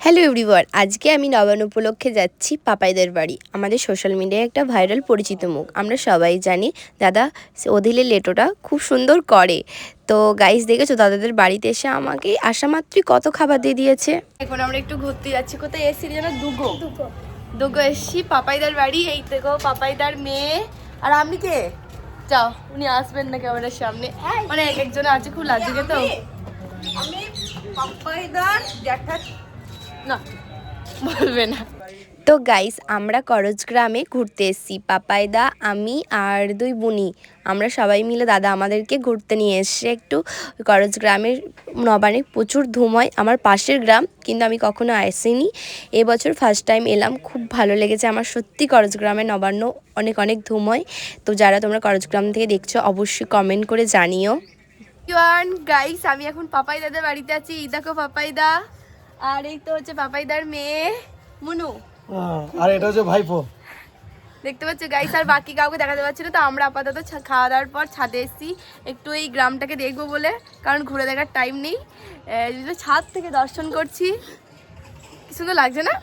Hello everyone আজকে আমি নবান্ন উপলক্ষে যাচ্ছি পাপাইদের বাড়ি। আমাদের সোশ্যাল মিডিয়ায় একটা ভাইরাল পরিচিত মুখ। আমরা সবাই জানি দাদা অধিলে লেটোটা খুব সুন্দর করে। তো গাইস দেখেছ দাদাদের বাড়িতে এসে আমাকে আসা মাত্রই কত খাবার দিয়ে দিয়েছে? এখন আমরা একটু ঘুরতে যাচ্ছি। কোথায় এসেছি যেন? দুগো। দুগো। এসছি পাপাইদার বাড়ি। এই দেখো পাপাইদার মেয়ে। আর আপনি কে? যাও উনি আসবেন না ক্যামেরার সামনে। মানে এক একজন আছে খুব লাজুকে তো? আমি পাপ্পাইদার জ্যাঠা না বলবে না। তো গাইস আমরা করজ গ্রামে ঘুরতে এসেছি। পাপাইদা আমি আর দুই বুনি। আমরা সবাই মিলে দাদা আমাদেরকে ঘুরতে নিয়ে এসছে একটু। করজ গ্রামের নবানে প্রচুর ধুম হয়। আমার পাশের গ্রাম কিন্তু আমি কখনো আসিনি। এবছর ফার্স্ট টাইম এলাম। খুব ভালো লেগেছে আমার। সত্যি করজ গ্রামের নবান্ন অনেক অনেক ধুম হয়। তো যারা তোমরা করজ গ্রাম থেকে দেখছ অবশ্যই কমেন্ট করে জানিও। গাইস আমি এখন পাপাই দাদা বাড়িতে আছি। এই দেখো পাপাইদা। আর এই তো হচ্ছে পাপাইদার মেয়ে মুনু। হ্যাঁ, আর এটা হচ্ছে ভাইপো। দেখতে পাচ্ছ গাইস আর বাকি কাউকে দেখাতে পাচ্ছি না তো আমরা আপাতত খাওয়া দাওয়ার পর ছাদে এসেছি। একটু এই গ্রামটাকে দেখব বলে কারণ ঘুরে দেখার টাইম নেই। ছাদ থেকে দর্শন করছি। কি সুন্দর লাগছে না?